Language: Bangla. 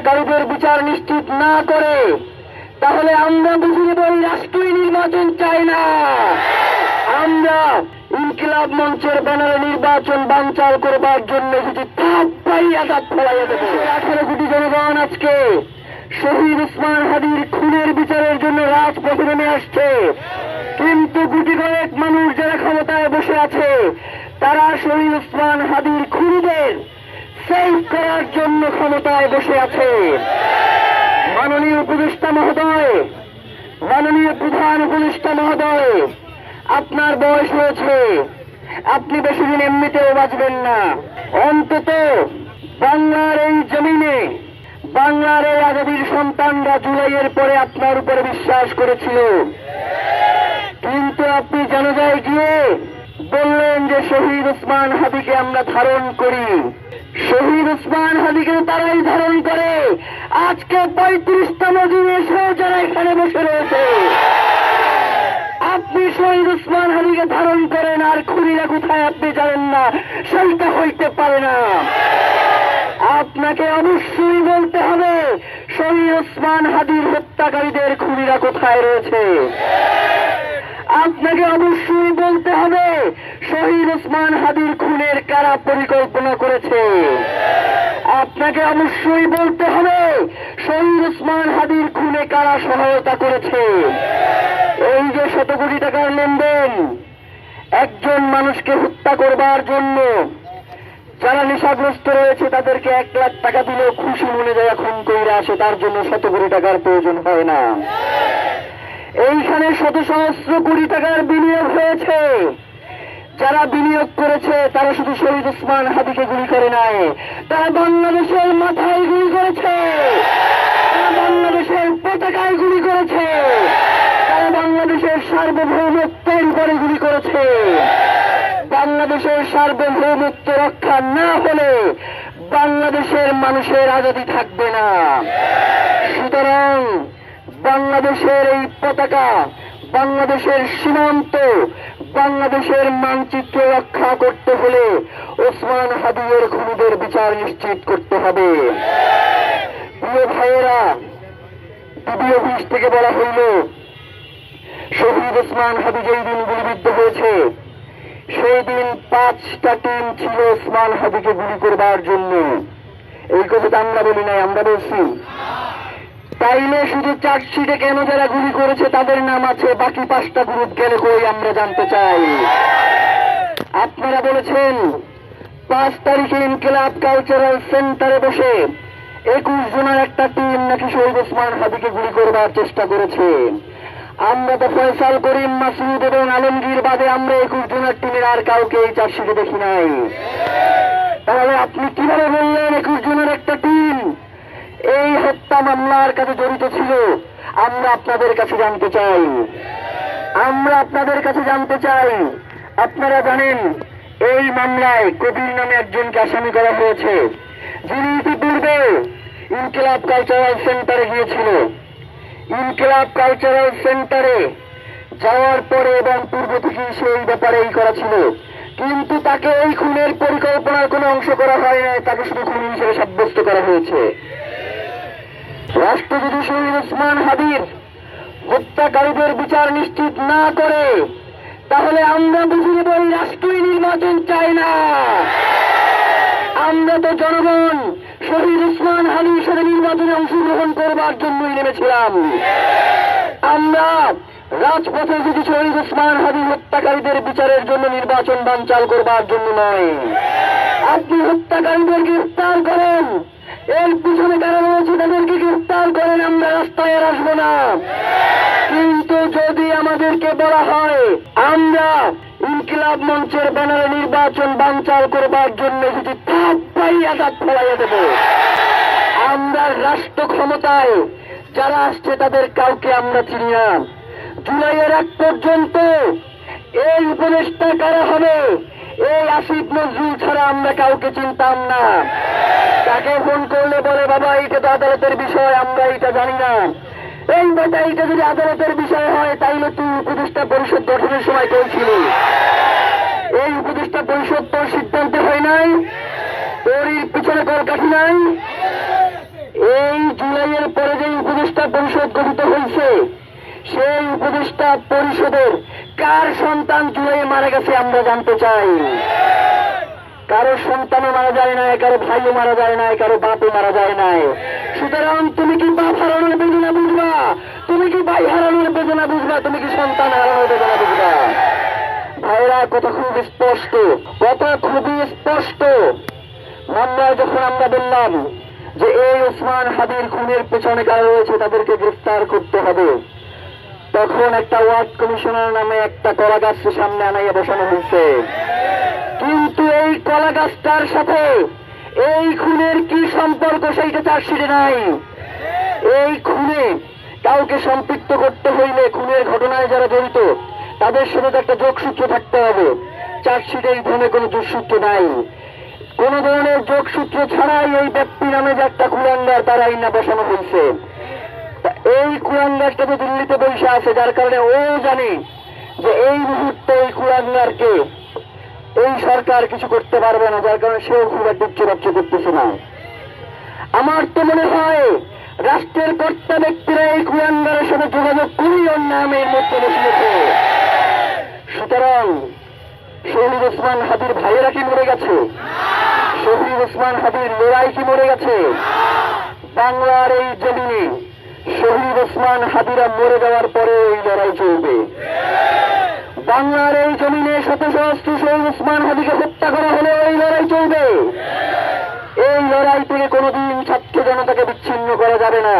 হত্যাকারীদের বিচার নিশ্চিত না করে, তাহলে আমরা বুঝে নেব এই রাষ্ট্রীয় নির্বাচন চাই না। আমরা ইনকিলাব মঞ্চের ব্যানারে নির্বাচন বানচাল করবার জন্য এসেছি তাপ পাইয়া তাপ ফলাইয়া দেবো। আঠারো কোটি জনগণ আজকে শহীদ উসমান হাদির খুনের বিচারের জন্য রাজপথে নেমে আসছে। কিন্তু গুটি কয়েক মানুষ যারা ক্ষমতায় বসে আছে, তারা শহীদ উসমান হাদির খুনিদের সেভ করার জন্য ক্ষমতায় বসে আছে। মাননীয় উপদেষ্টা মহোদয়, মাননীয় প্রধান উপদেষ্টা মহোদয়, আপনার বয়স হয়েছে। আপনি বেশি দিন এমনিতেও বাঁচবেন না। অন্তত বাংলার এই জমিনে, বাংলার এই আজাদির সন্তানরা জুলাইয়ের পরে আপনার উপরে বিশ্বাস করেছিল। কিন্তু আপনি জানাজায় গিয়ে বললেন যে শহীদ উসমান হাবিকে আমরা ধারণ করি। শহীদ উসমান হাদিকে তারাই ধারণ করে। আজকে পঁয়ত্রিশতম দিন এসেও যারা এখানে বসে রয়েছে, আপনি শহীদ উসমান হাদিকে ধারণ করেন আর খুনিরা কোথায় আপনি জানেন না, সেইটা হইতে পারে না। আপনাকে অবশ্যই বলতে হবে, শহীদ ওসমান হাদির হত্যাকারীদের খুনিরা কোথায় রয়েছে? আপনাকে অবশ্যই বলতে হবে, শহীদ ওসমান হাদির খুনের কারা পরিকল্পনা করেছে? আপনাকে অবশ্যই বলতে হবে, শহীদ ওসমান হাদির খুনে কারা সহায়তা করেছে? এই যে শত কোটি টাকার লেনদেন, একজন মানুষকে হত্যা করবার জন্য যারা নেশাগ্রস্ত রয়েছে, তাদেরকে এক লাখ টাকা দিলেও খুশি মনে যায় খুন কইরা আসে, তার জন্য শত কোটি টাকার প্রয়োজন হয় না। এইখানে শত সহস্র কোটি টাকার বিনিয়োগ হয়েছে। যারা বিনিয়োগ করেছে, তারা শুধু শহীদ উসমান হাদিকে গুলি করে নাই, তারা বাংলাদেশের মাথায় গুলি করেছে। তারা বাংলাদেশের পতাকায় গুলি করেছে। তারা বাংলাদেশের সার্বভৌমত্বের উপরে গুলি করেছে। বাংলাদেশের সার্বভৌমত্ব রক্ষা না হলে বাংলাদেশের মানুষের আজাদি থাকবে না। সুতরাং বাংলাদেশের এই পতাকা, বাংলাদেশের সীমান্ত, বাংলাদেশের মানচিত্র রক্ষা করতে হলে ওসমান হাদিয়ের খুনিদের বিচার নিশ্চিত করতে হবে। প্রিয় ভাইয়েরা ডিবি অফিস থেকে বলা হইল, শহীদ ওসমান হাদি যেই দিন গুলিবিদ্ধ হয়েছে, সেই দিন পাঁচটা টিম ছিল ওসমান হাদিকে গুলি করবার জন্য। এই কথাটা আমরা বলি নাই, আমরা বলছি। তাইলে শুধু চার্জশিটে কেন যারা গুলি করেছে তাদের নাম আছে? বাকি পাঁচটা গ্রুপ গেলে কই আমরা জানতে চাই? আপনারা বলেছেন, পাঁচ তারিখে ইনকিলাব কালচারাল সেন্টারে বসে একুশ জনের একটা টিম নাকি শহীদ ওসমান হাদিকে গুলি করবার চেষ্টা করেছে। আমরা তো ফয়সাল করিম মাসুদ এবং আলমগীর বাদে আমরা একুশ জনের টিমের আর কাউকে এই চার্জশিটে দেখি নাই। তাহলে আপনি কীভাবে বললেন একুশ জনের একটা টিম এই হত্যা মামলার কাছে জড়িত ছিল, আমরা আপনাদের কাছে জানতে চাই। আমরা আপনাদের কাছে জানতে চাই, আপনারা জানেন, এই মামলায় কবির নামে একজনকে আসামি করা হয়েছে, যিনি ইতিপূর্বে ইনকিলাব কালচারাল সেন্টারে গিয়েছিল। ইনকিলাব কালচারাল সেন্টারে যাওয়ার পরে এবং পূর্ব থেকে সেই ব্যাপারে এই করা ছিল। কিন্তু তাকে এই খুনের পরিকল্পনার কোনো অংশ করা হয় নাই তাকে শুধু খুন হিসেবে সাব্যস্ত করা হয়েছে। রাষ্ট্রপতি শহীদ ওসমান হাদির হত্যাকারীদের বিচার নিশ্চিত না করে, তাহলে আমরা বুঝে নেব এই রাষ্ট্রীয় নির্বাচন চাই না। আমরা তো জনগণ, শহীদ উসমান হাদির সাথে নির্বাচনে অংশগ্রহণ করবার জন্যই নেমেছিলাম। আমরা রাজপথে যদি শহীদ উসমান হাদি হত্যাকারীদের বিচারের জন্য নির্বাচন বানচাল করবার জন্য নয়, আপনি হত্যাকারীদের গ্রেফতার করেন ইনকিলাব মঞ্চের ব্যানারে নির্বাচন বানচাল করবার জন্য এসেছি তাপ পাইয়া তাপ ফলাইয়া দেব। আমরা রাষ্ট্র ক্ষমতায়, যারা আসছে তাদের কাউকে আমরা চিনি না। জুলাইয়ের এক পর্যন্ত এই উপদেষ্টা কারা হবে, এই আসিফ নজরুল ছাড়া আমরা কাউকে চিনতাম না। তাকে ফোন করলে বলে, বাবা এটা তো আদালতের বিষয়, আমরা এটা জানি না। এই বেটা এটা যদি আদালতের বিষয় হয়, তাইলে তুই উপদেষ্টা পরিষদ গঠনের সময় করেছিলি। এই উপদেষ্টা পরিষদ তোর সিদ্ধান্ত হয় নাই। তোর পিছনে কলকাঠি নাই। এই জুলাইয়ের পরে যে উপদেষ্টা পরিষদ গঠিত হয়েছে, সেই উপদেষ্টা পরিষদের কার সন্তান জুলাই মারা গেছে আমরা জানতে চাই। কারও সন্তানও মারা যায় নাই কারও ভাইও মারা যায় নাই কারও বাপও মারা যায় নাই। সুতরাং তুমি কি বাপ হারানোর বেদনা বুঝবা? তুমি কি ভাই হারানোর বেদনা বুঝবা? তুমি কি সন্তান হারানোর বেদনা কথা খুব স্পষ্ট, কথা খুবই স্পষ্ট। মামলায় যখন আমরা বললাম যে এই ওসমান হাদির খুনের পেছনে কারা রয়েছে, তাদেরকে গ্রেফতার করতে হবে, তখন একটা ওয়ার্ড কমিশনার নামে একটা কলা গাছের সামনে আনাইয়া বসানো হয়েছে। কিন্তু এই কলা গাছটার সাথে এই খুনের কি সম্পর্ক সেইটা চার্জশিটে নাই। এই খুনে কাউকে সম্পৃক্ত করতে হইলে খুনের ঘটনায় যারা জড়িত তাদের সাথে একটা যোগসূত্র থাকতে হবে। চার্জশিটে এই ধরনের কোনো যোগসূত্র নাই। কোন ধরনের যোগসূত্র ছাড়াই এই ব্যক্তি নামে যে একটা কুলাঙ্গার তার আইনা বসানো হয়েছে। এই কুলাঙ্গারটা তো দিল্লিতে বসে আছে, যার কারণে ও জানে যে এই মুহূর্তে এই কুলাঙ্গারকে এই সরকার কিছু করতে পারবে না, যার কারণে সেও খুব একটা উচ্চ করতেছে না। আমার তো মনে হয় রাষ্ট্রের কর্তা ব্যক্তিরা এই কুয়াঙ্গারের সাথে যোগাযোগ করেই ওর নামের মধ্যে বসিয়েছে। ওসমান হাদির ভাইয়েরা কি মরে গেছে? শহীদ ওসমান হাদির লড়াই কি মরে গেছে? বাংলার এই জমিনে শহীদ ওসমান হাদিরা মরে যাওয়ার পরে এই লড়াই চলবে। বাংলার এই জমিনে শত সহস্র শহীদ ওসমান হাদিকে হত্যা করা হলে এই লড়াই চলবে। এই লড়াই থেকে কোনোদিন ছাত্র জনতাকে বিচ্ছিন্ন করা যাবে না।